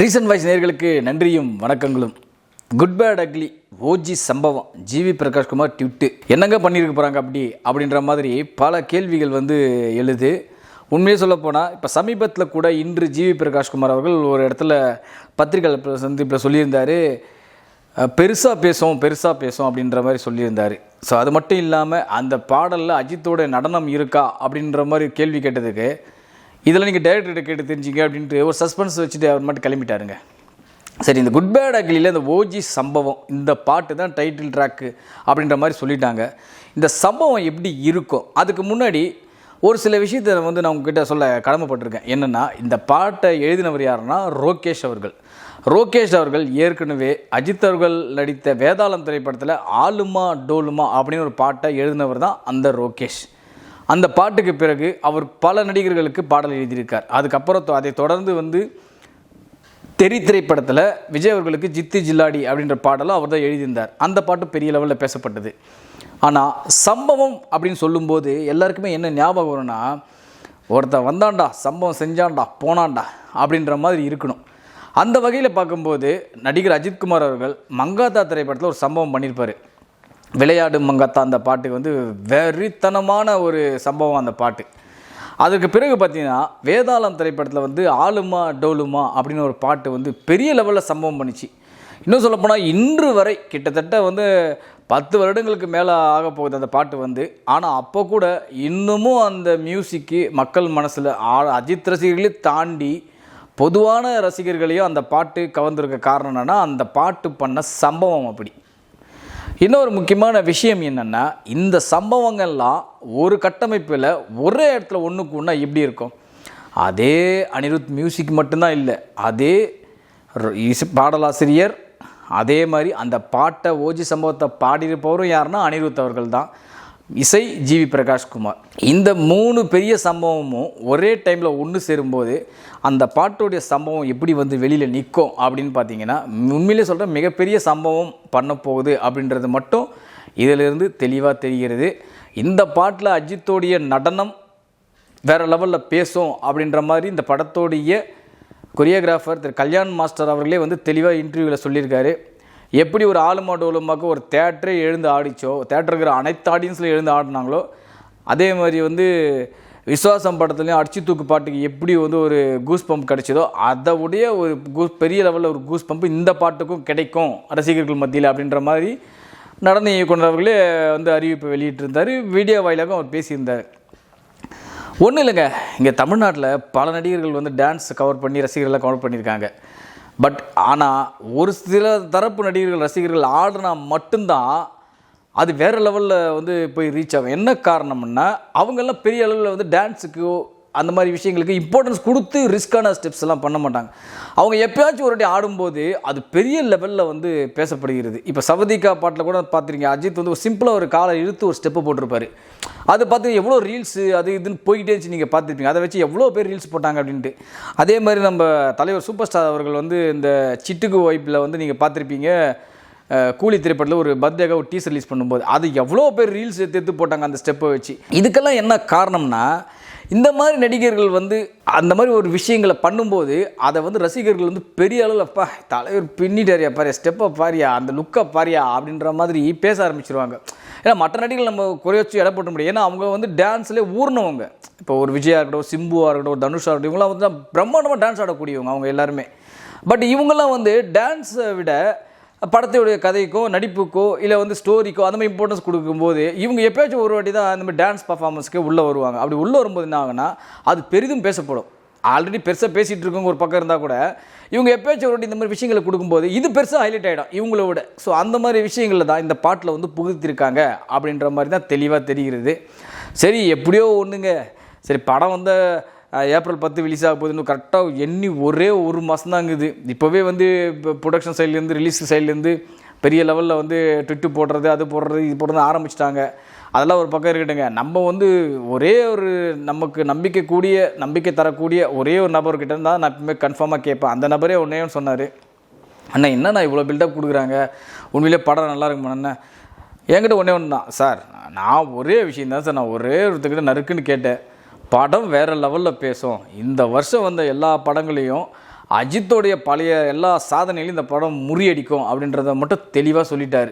Reason voice நேர்களுக்கு நன்றியும் வணக்கங்களும். குட் பேட் அக்லி ஓஜி சம்பவம். GV Prakash Kumar tweet. என்னங்க பண்ணியிருக்க போகிறாங்க அப்படி? அப்படின்ற மாதிரி பல கேள்விகள் வந்து எழுது. உண்மையை சொல்லப்போனால் இப்போ சமீபத்தில் கூட இன்று ஜிவி பிரகாஷ்குமார் அவர்கள் ஒரு இடத்துல பத்திரிகை சந்திப்பில் சொல்லியிருந்தார். பெருசாக பேசும் பெருசாக பேசும் அப்படின்ற மாதிரி சொல்லியிருந்தார். ஸோ அது மட்டும் இல்லாமல் அந்த பாடலில் அஜித்தோட நடனம் இருக்கா அப்படின்ற மாதிரி கேள்வி கேட்டதுக்கு இதில் நீங்கள் டேரக்டர்கிட்ட கேட்டு தெரிஞ்சிங்க அப்படின்ட்டு ஒரு சஸ்பென்ஸ் வச்சுட்டு அவர் மட்டும் கிளம்பிட்டாருங்க. சரி இந்த குட் பேட் அக்லியில் இந்த ஓஜி சம்பவம் இந்த பாட்டு தான் டைட்டில் ட்ராக்கு அப்படின்ற மாதிரி சொல்லிட்டாங்க. இந்த சம்பவம் எப்படி இருக்கும் அதுக்கு முன்னாடி ஒரு சில விஷயத்தை வந்து நான் உங்ககிட்ட சொல்ல கடமைப்பட்டிருக்கேன். என்னென்னா இந்த பாட்டை எழுதினவர் யாருன்னா ரோகேஷ் அவர்கள். ரோகேஷ் அவர்கள் ஏற்கனவே அஜித் அவர்கள் நடித்த வேதாளம் திரைப்படத்தில் ஆலுமா டோலுமா அப்படின்னு ஒரு பாட்டை எழுதினவர் தான் அந்த ரோகேஷ். அந்த பாட்டுக்கு பிறகு அவர் பல நடிகர்களுக்கு பாடல் எழுதியிருக்கார். அதுக்கப்புறம் அதை தொடர்ந்து வந்து தெரி திரைப்படத்தில் விஜய் அவர்களுக்கு ஜித்து ஜில்லாடி அப்படின்ற பாடலும் அவர் தான் எழுதியிருந்தார். அந்த பாட்டு பெரிய லெவலில் பேசப்பட்டது. ஆனால் சம்பவம் அப்படின்னு சொல்லும்போது எல்லாருக்குமே என்ன ஞாபகம் வரும்னா ஒருத்தன் வந்தான்டா சம்பவம் செஞ்சான்டா போனான்டா அப்படின்ற மாதிரி இருக்கணும். அந்த வகையில் பார்க்கும்போது நடிகர் அஜித்குமார் அவர்கள் மங்காத்தா திரைப்படத்தில் ஒரு சம்பவம் பண்ணியிருப்பார். விளையாடு மங்கத்தா அந்த பாட்டுக்கு வந்து வெறித்தனமான ஒரு சம்பவம் அந்த பாட்டு. அதுக்கு பிறகு பார்த்தீங்கன்னா வேதாளம் திரைப்படத்தில் வந்து ஆளுமா டோலுமா அப்படின்னு ஒரு பாட்டு வந்து பெரிய லெவலில் சம்பவம் பண்ணிச்சு. இன்னும் சொல்லப்போனால் இன்று வரை கிட்டத்தட்ட வந்து பத்து வருடங்களுக்கு மேலே ஆக போகுது அந்த பாட்டு வந்து. ஆனால் அப்போ கூட இன்னமும் அந்த மியூசிக்கு மக்கள் மனசில் அஜித் ரசிகர்களே தாண்டி பொதுவான ரசிகர்களையும் அந்த பாட்டு கவர்ந்திருக்க காரணம் என்னென்னா அந்த பாட்டு பண்ண சம்பவம் அப்படி. இன்னொரு முக்கியமான விஷயம் என்னென்னா இந்த சம்பவங்கள்லாம் ஒரு கட்டமைப்பில் ஒரே இடத்துல ஒன்றுக்கு ஒன்றா எப்படி இருக்கும். அதே அனிருத் மியூசிக் மட்டும்தான் இல்லை அதே பாடலாசிரியர் அதே மாதிரி அந்த பாட்டை ஓஜி சம்பவத்தை பாடியிருப்பவரும் யாருன்னா அனிருத் அவர்கள் தான் இசை ஜிவி பிரகாஷ்குமார் இந்த மூணு பெரிய சம்பவமும் ஒரே டைமில் ஒன்று சேரும்போது அந்த பாட்டுடைய சம்பவம் எப்படி வந்து வெளியில் நிற்கும் அப்படின்னு பார்த்தீங்கன்னா உண்மையிலே சொல்கிற மிகப்பெரிய சம்பவம் பண்ண போகுது அப்படின்றது மட்டும் இதிலிருந்து தெளிவாக தெரிகிறது. இந்த பாட்டில் அஜித்தோடைய நடனம் வேறு லெவலில் பேசும் அப்படின்ற மாதிரி இந்த படத்தோடைய கொரியோகிராஃபர் திரு கல்யாண் மாஸ்டர் அவர்களே வந்து தெளிவாக இன்டர்வியூவில் சொல்லியிருக்காரு. எப்படி ஒரு ஆளுமா டோலுமாக்கு ஒரு தேட்டரே எழுந்து ஆடிச்சோ தேட்டர் இருக்கிற அனைத்து ஆடியன்ஸில் எழுந்து ஆடினாங்களோ அதே மாதிரி வந்து விஸ்வாசம் படத்துலையும் அடிச்சு தூக்கு பாட்டுக்கு எப்படி வந்து ஒரு கூஸ் பம்ப் கிடைச்சதோ அதை உடைய ஒரு கூஸ் பெரிய லெவலில் ஒரு கூஸ் பம்ப் இந்த பாட்டுக்கும் கிடைக்கும் ரசிகர்கள் மத்தியில் அப்படின்ற மாதிரி நடன இயக்குனர் அவர்களே வந்து அறிவிப்பு வெளியிட்டிருந்தார். வீடியோ வாயிலாக அவர் பேசியிருந்தார். ஒன்றும் இல்லைங்க இங்கே தமிழ்நாட்டில் பல நடிகர்கள் வந்து டான்ஸ் கவர் பண்ணி ரசிகர்களை கவர் பண்ணியிருக்காங்க. பட் ஆனால் ஒரு சில தரப்பு நடிகர்கள் ரசிகர்கள் ஆடினா மட்டும்தான் அது வேறு லெவலில் வந்து போய் ரீச் ஆகும். என்ன காரணம்னா அவங்கெல்லாம் பெரிய அளவில் வந்து டான்ஸுக்கு அந்த மாதிரி விஷயங்களுக்கு இம்பார்ட்டன்ஸ் கொடுத்து ரிஸ்க்கான ஸ்டெப்ஸ் எல்லாம் பண்ண மாட்டாங்க. அவங்க எப்பயாச்சும் ஒரு வாட்டி ஆடும்போது அது பெரிய லெவலில் வந்து பேசப்படுகிறது. இப்போ சவதிகா பாட்டில் கூட பார்த்துருங்க அஜித் வந்து ஒரு சிம்பிளாக ஒரு காலை இழுத்து ஒரு ஸ்டெப்பு போட்டிருப்பாரு. அது பார்த்து எவ்வளோ ரீல்ஸு அது இதுன்னு போய்கிட்டே இருந்துச்சு நீங்கள் பார்த்துருப்பீங்க அதை வச்சு எவ்வளோ பேர் ரீல்ஸ் போட்டாங்க அப்படின்ட்டு. அதே மாதிரி நம்ம தலைவர் சூப்பர் ஸ்டார் அவர்கள் வந்து இந்த சிட்டுக்கு வைப்பில் வந்து நீங்கள் பார்த்துருப்பீங்க கூலி திரைப்படத்தில் ஒரு பர்த்டேக்காக ஒரு டீசர் ரிலீஸ் பண்ணும்போது அது எவ்வளோ பேர் ரீல்ஸ் எடுத்து போட்டாங்க அந்த ஸ்டெப்பை வச்சு. இதுக்கெல்லாம் என்ன காரணம்னா இந்த மாதிரி நடிகர்கள் வந்து அந்த மாதிரி ஒரு விஷயங்களை பண்ணும்போது அதை வந்து ரசிகர்கள் வந்து பெரிய அளவில் அப்பா தலைவர் பின்னிட்டாரியா பாரியா ஸ்டெப்பை பாரியா அந்த லுக்கை பாரியா அப்படின்ற மாதிரி பேச ஆரம்பிச்சிருவாங்க. ஏன்னா மற்ற நடிகர்கள் நம்ம குறை வச்சு எடை போட்ட முடியும் ஏன்னா அவங்க வந்து டான்ஸ்லேயே ஊர்னவங்க. இப்போ ஒரு விஜயா இருக்கட்டும் சிம்புவாக இருக்கட்டும் ஒரு இருக்கட்டும் இவங்களாம் வந்து பிரம்மாண்டமாக டான்ஸ் ஆடக்கூடியவங்க அவங்க எல்லாருமே. பட் இவங்கெல்லாம் வந்து டான்ஸை விட படத்துடைய கதைக்கோ நடிப்புக்கோ இல்லை வந்து ஸ்டோரிக்கோ அந்த மாதிரி இம்பார்ட்டன்ஸ் கொடுக்கும்போது இவங்க எப்பயாச்சும் ஒரு வாட்டி தான் அந்த மாதிரி டான்ஸ் பர்ஃபார்மன்ஸ்க்கே உள்ளே வருவாங்க. அப்படி உள்ளே வரும்போது என்ன ஆகுனா அது பெரிதும் பேசப்படும். ஆல்ரெடி பெருசாக பேசிகிட்டு இருக்கவங்க ஒரு பக்கம் இருந்தால் கூட இவங்க எப்பயாச்சும் ஒரு வாட்டி இந்த மாதிரி விஷயங்களை கொடுக்கும்போது இது பெருசாக ஹைலைட் ஆகிடும் இவங்கள விட. ஸோ அந்த மாதிரி விஷயங்களில் தான் இந்த பாட்டில் வந்து புகுத்திருக்காங்க அப்படின்ற மாதிரி தான் தெளிவாக தெரிகிறது. சரி எப்படியோ ஒன்றுங்க சரி படம் வந்து ஏப்ரல் பத்து ரிலீஸ் ஆக போகுதுன்னு கரெக்டாக எண்ணி ஒரே ஒரு மாதம் தாங்குது இப்போவே வந்து இப்போ ப்ரொடக்ஷன் சைட்லேருந்து ரிலீஸ் சைட்லேருந்து பெரிய லெவலில் வந்து ட்விட்டு போடுறது அது போடுறது இது போடுறது ஆரம்பிச்சிட்டாங்க. அதெல்லாம் ஒரு பக்கம் இருக்கட்டுங்க நம்ம வந்து ஒரே ஒரு நமக்கு நம்பிக்கை கூடிய நம்பிக்கை தரக்கூடிய ஒரே ஒரு நபர்கிட்ட இருந்தால் நான் எப்பவுமே கன்ஃபார்மாக கேட்பேன். அந்த நபரே ஒன்றே ஒன்று சொன்னார். அண்ணா என்னண்ணா இவ்வளோ பில்டப் கொடுக்குறாங்க? உண்மையிலே படம் நல்லா இருக்குமா அண்ணா? என்கிட்ட ஒன்றே ஒன்று தான் சார் நான் ஒரே விஷயம் தான் சார். நான் ஒரே ஒருத்தர்கிட்ட நறுக்குன்னு கேட்டேன். படம் வேறு லெவலில் பேசும். இந்த வருஷம் வந்த எல்லா படங்களையும் அஜித்தோடைய பழைய எல்லா சாதனைகளையும் இந்த படம் முறியடிக்கும் அப்படின்றத மட்டும் தெளிவாக சொல்லிட்டார்.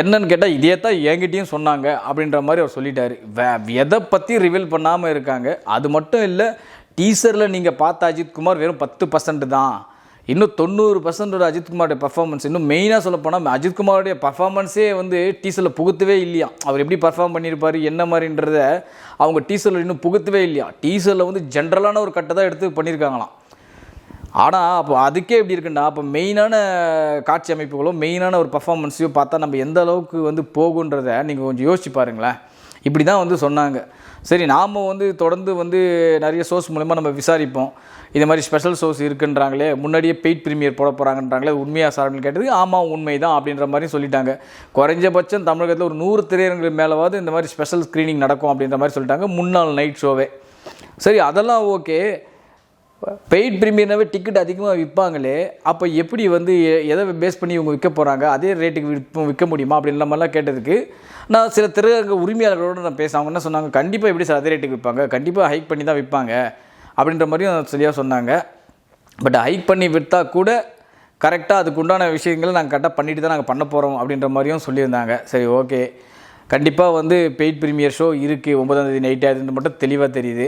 என்னன்னு கேட்டால் இதே தான் என்கிட்டையும் சொன்னாங்க அப்படின்ற மாதிரி அவர் சொல்லிட்டார். வே எதை பற்றி ரிவீல் பண்ணாமல் இருக்காங்க? அது மட்டும் இல்லை டீசரில் நீங்கள் பார்த்த அஜித்குமார் வெறும் பத்து பர்சன்ட் தான். இன்னும் தொண்ணூறு பர்சன்டோட அஜித்குமாரோட பர்ஃபார்மன்ஸ் இன்னும் மெயினாக சொல்ல போனால் அஜித்குமாரோடைய பர்ஃபார்மன்ஸே வந்து டீசரில் புகுத்தவே இல்லையா? அவர் எப்படி பர்ஃபார்ம் பண்ணியிருப்பார் என்ன மாதிரின்றத அவங்க டீசரில் இன்னும் புகுத்தவே இல்லையா? டீசரில் வந்து ஜென்ரலான ஒரு கட்டை தான் எடுத்து பண்ணியிருக்காங்களாம். ஆனால் அப்போ அதுக்கே எப்படி இருக்குன்னா அப்போ மெயினான காட்சி அமைப்புகளோ மெயினான ஒரு பர்ஃபார்மன்ஸையோ பார்த்தா நம்ம எந்த அளவுக்கு வந்து போகுன்றதை நீங்கள் கொஞ்சம் யோசிச்சு பாருங்களேன். இப்படி தான் வந்து சொன்னாங்க. சரி நாம் வந்து தொடர்ந்து வந்து நிறைய சோர்ஸ் மூலிமா நம்ம விசாரிப்போம். இது மாதிரி ஸ்பெஷல் சோர்ஸ் இருக்குன்றாங்களே முன்னாடியே பெய்ட் ப்ரீமியர் போட போகிறாங்கன்றாங்களே உண்மையாக சார் அப்படின்னு கேட்டது ஆமாம் உண்மை தான் அப்படின்ற மாதிரி சொல்லிட்டாங்க. குறைஞ்சபட்சம் தமிழகத்தில் ஒரு நூறு திரையரங்குகள் மேலவாவது இந்த மாதிரி ஸ்பெஷல் ஸ்க்ரீனிங் நடக்கும் அப்படின்ற மாதிரி சொல்லிட்டாங்க முன்னாள் நைட் ஷோவே சரி அதெல்லாம் ஓகே பெய்ட் ப்ரீமியர்னாவே டிக்கெட் அதிகமாக விற்பாங்களே அப்போ எப்படி வந்து எதை பேஸ் பண்ணி இவங்க விற்க போகிறாங்க அதே ரேட்டுக்கு விற்ப விற்க முடியுமா? அப்படின்ற மாதிரிலாம் கேட்டதுக்கு நான் சில திரையரங்க உரிமையாளர்களோடு நான் பேச அவங்க என்ன சொன்னாங்க கண்டிப்பாக எப்படி சார் அதே ரேட்டுக்கு விற்பாங்க? கண்டிப்பாக ஹைக் பண்ணி தான் விற்பாங்க. அப்படின்ற மாதிரியும் சரியாக சொன்னாங்க. பட் ஹைக் பண்ணி விற்றா கூட கரெக்டாக அதுக்கு உண்டான விஷயங்களை நாங்கள் கரெக்டாக பண்ணிட்டு தான் நாங்கள் பண்ண போகிறோம் அப்படின்ற மாதிரியும் சொல்லியிருந்தாங்க. சரி ஓகே கண்டிப்பாக வந்து பெய்ட் ப்ரீமியர் ஷோ இருக்குது ஒன்பதாம் தேதி நைட் ஆகுதுன்னு மட்டும் தெளிவாக தெரியுது.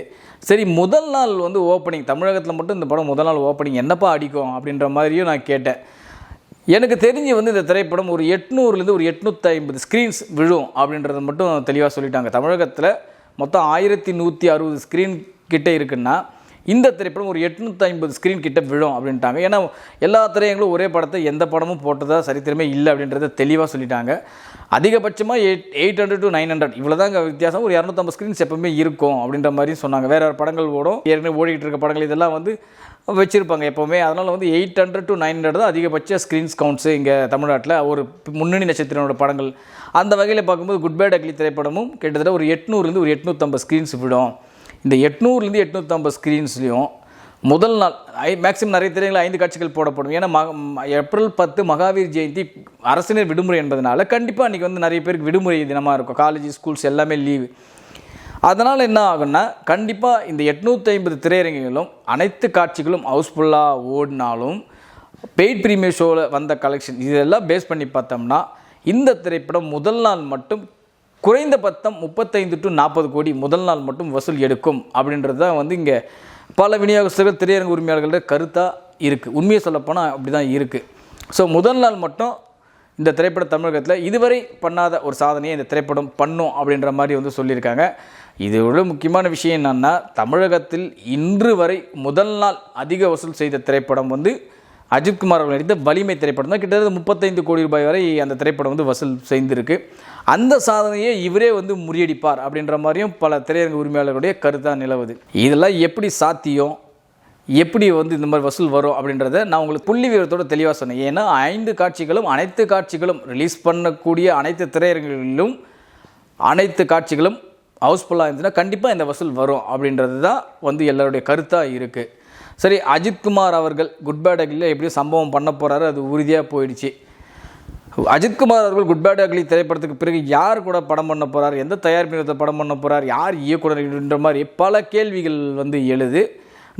சரி முதல் நாள் வந்து ஓப்பனிங் தமிழகத்தில் மட்டும் இந்த படம் முதல் நாள் ஓப்பனிங் என்னப்பா அடிக்கும் அப்படின்ற மாதிரியும் நான் கேட்டேன். எனக்கு தெரிஞ்சு வந்து இந்த திரைப்படம் ஒரு எட்நூறுலேருந்து ஒரு எட்நூற்றி ஐம்பது ஸ்க்ரீன்ஸ் விழும் அப்படின்றத மட்டும் தெளிவாக சொல்லிட்டாங்க. தமிழகத்தில் மொத்தம் ஆயிரத்தி நூற்றி அறுபது ஸ்க்ரீன் கிட்டே இருக்குன்னா இந்த திரைப்படம் ஒரு எட்நூற்றி ஐம்பது ஸ்க்ரீன் கிட்ட விழும் அப்படின்ட்டாங்க. ஏன்னா எல்லா திரையங்களும் ஒரே படத்தை எந்த படமும் போட்டதா சரித்திரமே இல்லை அப்படின்றத தெளிவாக சொல்லிட்டாங்க. அதிகபட்சமாக eight eight hundred to nine hundred இவ்வளோ தான் வித்தியாசம். ஒரு இரநூத்தம்பது ஸ்க்ரீன்ஸ் எப்பவுமே இருக்கும் அப்படின்ற மாதிரி சொன்னாங்க. வேறு வேறு படங்கள் ஓடும். ஏற்கனவே ஓடிக்கிட்டு இருக்க படங்கள் இதெல்லாம் வந்து வச்சுருப்பாங்க எப்போவுமே. அதனால் வந்து eight hundred to nine hundred தான் அதிகபட்ச ஸ்க்ரீன்ஸ் கவுண்ட்ஸு இங்கே தமிழ்நாட்டில். ஒரு முன்னணி நட்சத்திரனோட படங்கள். அந்த வகையில் பார்க்கும்போது குட் பேட் அக்லி திரைப்படமும் கிட்டத்தட்ட ஒரு எட்நூறுலேருந்து ஒரு எட்நூற்றம்பது ஸ்க்ரீன்ஸ் விடும். இந்த எட்நூறுலேருந்து எட்நூற்றம்பது ஸ்க்ரீன்ஸ்லையும் முதல் நாள் ஐ மேக்ஸிமம் நிறைய திரைகள் ஐந்து காட்சிகள் போடப்படும். ஏன்னா ம- ஏப்ரல் பத்து மகாவீர் ஜெயந்தி அரசினர் விடுமுறை என்பதனால கண்டிப்பாக அன்றைக்கி வந்து நிறைய பேருக்கு விடுமுறை தினமாக இருக்கும். காலேஜ் ஸ்கூல்ஸ் எல்லாமே லீவு அதனால் என்ன ஆகும்னா கண்டிப்பாக இந்த எட்நூற்றி ஐம்பது திரையரங்குகளும் அனைத்து காட்சிகளும் ஹவுஸ்ஃபுல்லாக ஓடினாலும் பெய்ட் ப்ரீமியர் ஷோவில் வந்த கலெக்ஷன் இதெல்லாம் பேஸ் பண்ணி பார்த்தோம்னா இந்த திரைப்படம் முதல் நாள் மட்டும் குறைந்த பத்தம் முப்பத்தைந்து டு நாற்பது கோடி முதல் நாள் மட்டும் வசூல் எடுக்கும் அப்படின்றது தான் வந்து இங்கே பல விநியோகஸ்தர்கள் திரையரங்கு உரிமையாளர்களோட கருத்தாக இருக்குது உண்மையை சொல்லப்போனால் அப்படி தான் இருக்குது ஸோ முதல் நாள் மட்டும் இந்த திரைப்படம் தமிழகத்தில் இதுவரை பண்ணாத ஒரு சாதனையை இந்த திரைப்படம் பண்ணும் அப்படின்ற மாதிரி வந்து சொல்லியிருக்காங்க. இதோட முக்கியமான விஷயம் என்னென்னா தமிழகத்தில் இன்று வரை முதல் நாள் அதிக வசூல் செய்த திரைப்படம் வந்து அஜித்குமார் அவர்கள் நடித்த வலிமை திரைப்படம் தான் கிட்டத்தட்ட முப்பத்தைந்து கோடி ரூபாய் வரை அந்த திரைப்படம் வந்து வசூல் செய்திருக்கு. அந்த சாதனையை இவரே வந்து முறியடிப்பார் அப்படின்ற மாதிரியும் பல திரையரங்கு உரிமையாளர்களுடைய கருத்தாக நிலவுது. இதெல்லாம் எப்படி சாத்தியம்? எப்படி வந்து இந்த மாதிரி வசூல் வரும் அப்படின்றத நான் உங்களுக்கு புள்ளி விவரத்தோட தெளிவாக சொன்னேன். ஏன்னா ஐந்து காட்சிகளும் அனைத்து காட்சிகளும் ரிலீஸ் பண்ணக்கூடிய அனைத்து திரையரங்குகளிலும் அனைத்து காட்சிகளும் ஹவுஸ்ஃபுல்லாக இருந்துச்சுன்னா கண்டிப்பாக இந்த வசூல் வரும் அப்படின்றது தான் வந்து எல்லாருடைய கருத்தாக இருக்குது சரி அஜித்குமார் அவர்கள் குட் பேட் எப்படியும் சம்பவம் பண்ண போகிறாரு அது உறுதியாக போயிடுச்சு. அஜித்குமார் அவர்கள் குட் பேட் அக்லி திரைப்படத்துக்கு பிறகு யார் கூட படம் பண்ண போகிறார் எந்த தயாரிப்பினத்தை படம் பண்ண போகிறார் யார் இயக்குனர் மாதிரி பல கேள்விகள் வந்து எழுது.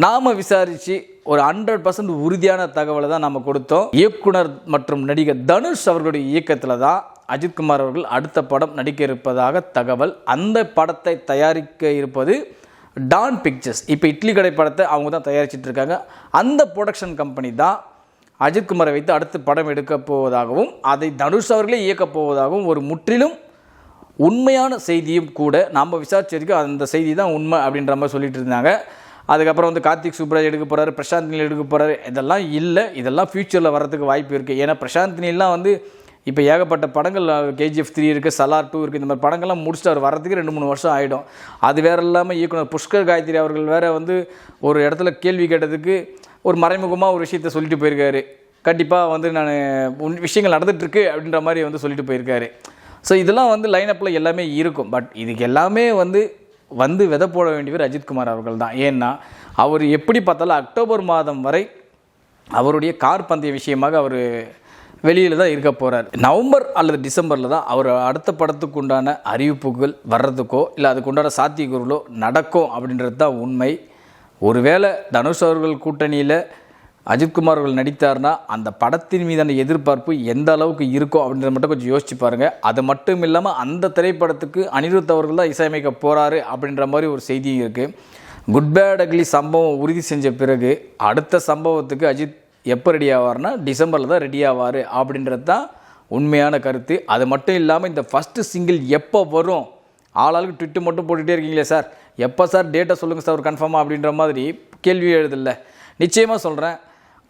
நாம் விசாரித்து ஒரு ஹண்ட்ரட் பர்சன்ட் உறுதியான தகவலை தான் நம்ம கொடுத்தோம். இயக்குனர் மற்றும் நடிகர் தனுஷ் அவர்களுடைய இயக்கத்தில் தான் அஜித்குமார் அவர்கள் அடுத்த படம் நடிக்க இருப்பதாக தகவல். அந்த படத்தை தயாரிக்க இருப்பது டான் பிக்சர்ஸ் இப்போ இட்லி கடை படத்தை அவங்க தான் தயாரிச்சிட்டு இருக்காங்க. அந்த ப்ரொடக்ஷன் கம்பெனி தான் அஜித்குமாரை வைத்து அடுத்து படம் எடுக்கப் போவதாகவும் அதை தனுஷ் அவர்களே இயக்கப் போவதாகவும் ஒரு முற்றிலும் உண்மையான செய்தியும் கூட நாம் விசாரிச்சதுக்கு அந்த செய்தி தான் உண்மை அப்படின்ற மாதிரி சொல்லிட்டு இருந்தாங்க. அதுக்கப்புறம் வந்து கார்த்திக் சுப்ராஜ் எடுக்க போகிறாரு பிரசாந்த் நீல் எடுக்க போகிறாரு இதெல்லாம் இல்லை. இதெல்லாம் ஃப்யூச்சரில் வரதுக்கு வாய்ப்பு இருக்குது ஏன்னா பிரசாந்த் நீல்லாம் வந்து இப்போ ஏகப்பட்ட படங்கள் கேஜிஎஃப் த்ரீ இருக்குது சலார் டூ இருக்குது இந்த மாதிரி படங்கள்லாம் முடிச்சுட்டு அவர் வரதுக்கு ரெண்டு மூணு வருஷம் ஆகிடும் அது வேற இல்லாமல் இயக்குனர் புஷ்கர் காயத்ரி அவர்கள் வேற வந்து ஒரு இடத்துல கேள்வி கேட்டதுக்கு ஒரு மறைமுகமாக ஒரு விஷயத்த சொல்லிட்டு போயிருக்காரு. கண்டிப்பாக வந்து நான் உன் விஷயங்கள் நடந்துகிட்ருக்கு அப்படின்ற மாதிரி வந்து சொல்லிட்டு போயிருக்காரு. ஸோ இதெல்லாம் வந்து லைன் அப்பில் எல்லாமே இருக்கும். பட் இதுக்கு எல்லாமே வந்து வந்து விதை போட வேண்டியவர் அஜித்குமார் அவர்கள் தான். ஏன்னா அவர் எப்படி பார்த்தாலும் அக்டோபர் மாதம் வரை அவருடைய கார் பந்தய விஷயமாக அவர் வெளியில் தான் இருக்க போகிறார் நவம்பர் அல்லது டிசம்பரில் தான் அவர் அடுத்த படத்துக்கு உண்டான அறிவிப்புகள் வர்றதுக்கோ இல்லை அதுக்குண்டான சாத்தியக்கூறுகளோ நடக்கும் அப்படின்றது தான் உண்மை. ஒருவேளை தனுஷ் அவர்கள் கூட்டணியில் அஜித்குமார் அவர்கள் நடித்தார்னா அந்த படத்தின் மீதான எதிர்பார்ப்பு எந்த அளவுக்கு இருக்கும் அப்படின்றத மட்டும் கொஞ்சம் யோசிச்சு பாருங்கள் அது மட்டும் இல்லாமல் அந்த திரைப்படத்துக்கு அனிருத் அவர்கள் தான் இசையமைக்க போகிறாரு அப்படின்ற மாதிரி ஒரு செய்தியும் இருக்குது குட் பேட் அக்லி சம்பவம் உறுதி செஞ்ச பிறகு அடுத்த சம்பவத்துக்கு அஜித் எப்போ ரெடி ஆவார்னா டிசம்பரில் தான் ரெடி ஆவார் அப்படின்றது தான் உண்மையான கருத்து. அது மட்டும் இல்லாமல் இந்த ஃபஸ்ட்டு சிங்கிள் எப்போ வரும்? ஆளாளுக்கு ட்விட்டு மட்டும் போட்டுகிட்டே இருக்கீங்களே சார் எப்போ சார் டேட்டை சொல்லுங்கள் சார் ஒரு கன்ஃபார்மாக அப்படின்ற மாதிரி கேள்வி எழுதில்ல நிச்சயமாக சொல்கிறேன்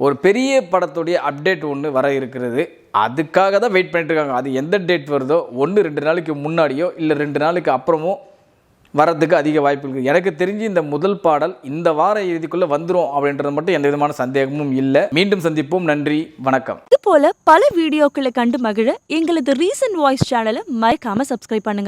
ஒரு பெரிய படத்துடைய அப்டேட் ஒன்று வர இருக்கிறது. அதுக்காக தான் வெயிட் பண்ணிட்டு இருக்காங்க. அது எந்த டேட் வருதோ ஒன்று ரெண்டு நாளைக்கு முன்னாடியோ இல்லை ரெண்டு நாளைக்கு அப்புறமோ வரதுக்கு அதிக வாய்ப்பு இருக்குது எனக்கு தெரிஞ்சு இந்த முதல் பாடல் இந்த வார இறுதிக்குள்ளே வந்துடும் அப்படின்றது மட்டும் எந்த விதமான சந்தேகமும் இல்லை. மீண்டும் சந்திப்போம். நன்றி. வணக்கம். இது போல பல வீடியோக்களை கண்டு மகிழ எங்களது ரீசன்ட் வாய்ஸ் சேனலை மறக்காம சப்ஸ்கிரைப் பண்ணுங்க.